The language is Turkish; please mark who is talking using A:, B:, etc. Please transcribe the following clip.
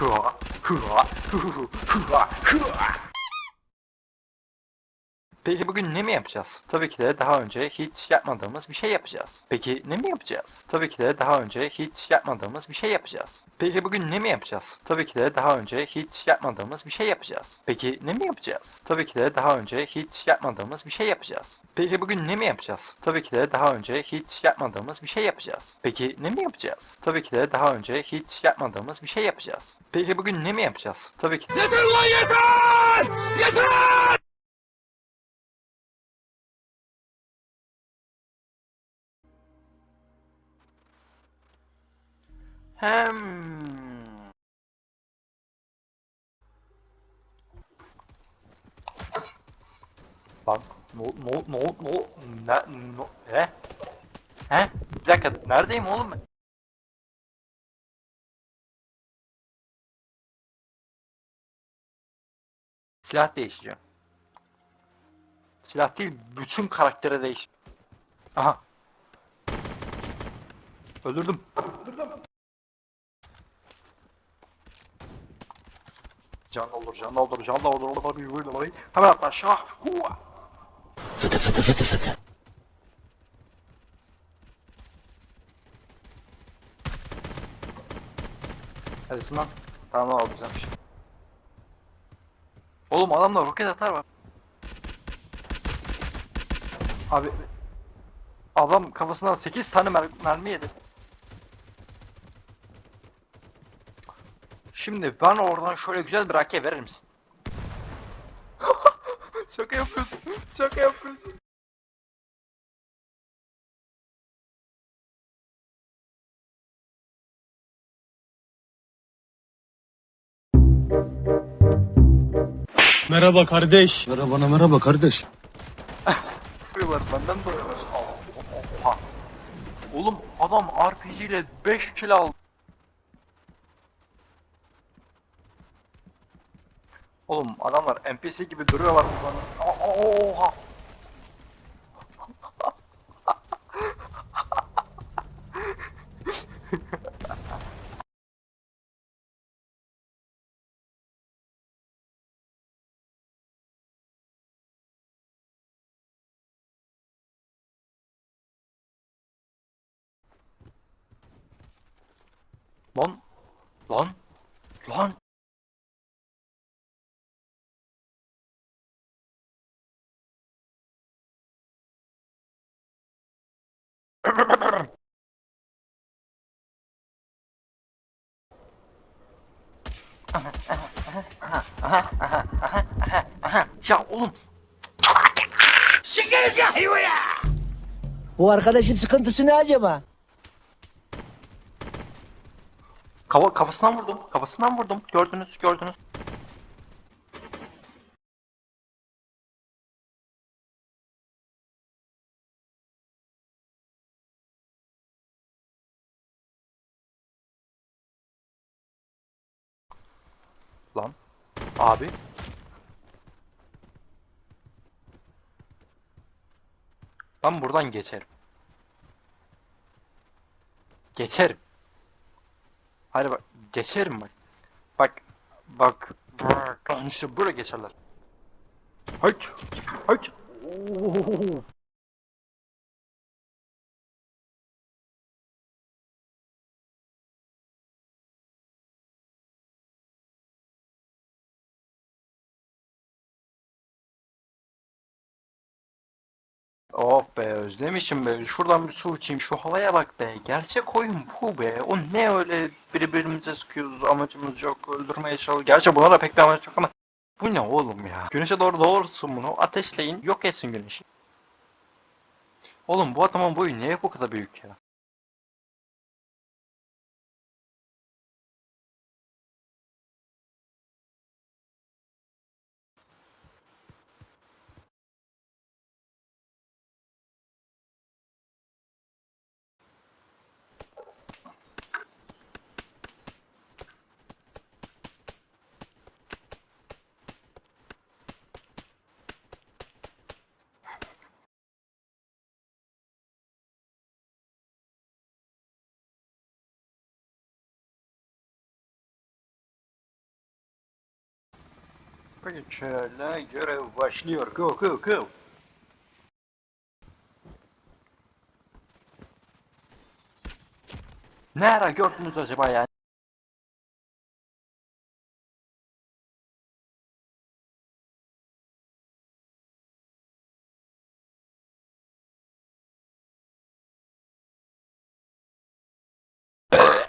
A: 呵呵呵呵呵呵呵 Peki bugün ne mi yapacağız? Tabii ki de daha önce hiç yapmadığımız bir şey yapacağız. Peki ne mi yapacağız? Tabii ki de daha önce hiç yapmadığımız bir şey yapacağız. Peki bugün ne mi yapacağız? Tabii ki de daha önce hiç yapmadığımız bir şey yapacağız. Peki ne mi yapacağız? Tabii ki de daha önce hiç yapmadığımız bir şey yapacağız. Peki bugün ne mi yapacağız? Tabii ki de daha önce hiç yapmadığımız bir şey yapacağız. Peki ne mi yapacağız? Tabii ki de daha önce hiç yapmadığımız bir şey yapacağız. Peki bugün ne mi yapacağız? Tabii ki
B: Yeter lan yeter! Yeter!
A: Hem. Bak, no, no, no, no, ne, no, he? He? Bir dakika, neredeyim oğlum? Silah değişeceğim. Silah değil, bütün karaktere değiş. Aha. Öldürdüm. Can olur, can olur, can olur, olur, olur, Hemen atla aşağı. Hua. Hadi lan. Tamam al güzelmiş. Oğlum adamda roket atar var. Abi adam kafasından 8 tane mer mermi yedi. Şimdi ben oradan şöyle güzel bir rake verir misin? Şaka yapıyorsun. Şaka yapıyorsun.
B: Merhaba kardeş.
C: Merhaba merhaba kardeş.
A: Yapıyorlar benden. Oha. Oğlum adam RPG ile 5 kill aldı. Oğlum adamlar NPC gibi duruyorlar bana. Oha. Lan. Lan. Lan. Ya oğlum
D: Bu arkadaşın sıkıntısı ne acaba?
A: Kafa, kafasından vurdum. Kafasından vurdum. Gördünüz, gördünüz. Lan. Abi. Ben buradan geçerim. Geçerim. Hadi bak geçerim bak. Bak bak bak işte böyle geçerler. Hayt. Hayt. Oo. Oh be özlemişim be. Şuradan bir su içeyim. Şu havaya bak be. Gerçek oyun bu be. O ne öyle birbirimize sıkıyoruz. Amacımız yok. Öldürmeye çalışıyoruz. Gerçi buna da pek bir amaç yok ama. Bu ne oğlum ya? Güneşe doğru doğursun bunu. Ateşleyin. Yok etsin güneşi. Oğlum bu adamın boyu niye bu kadar büyük ya? Pekala görev başlıyor. Go go go. Ne ara gördünüz acaba ya?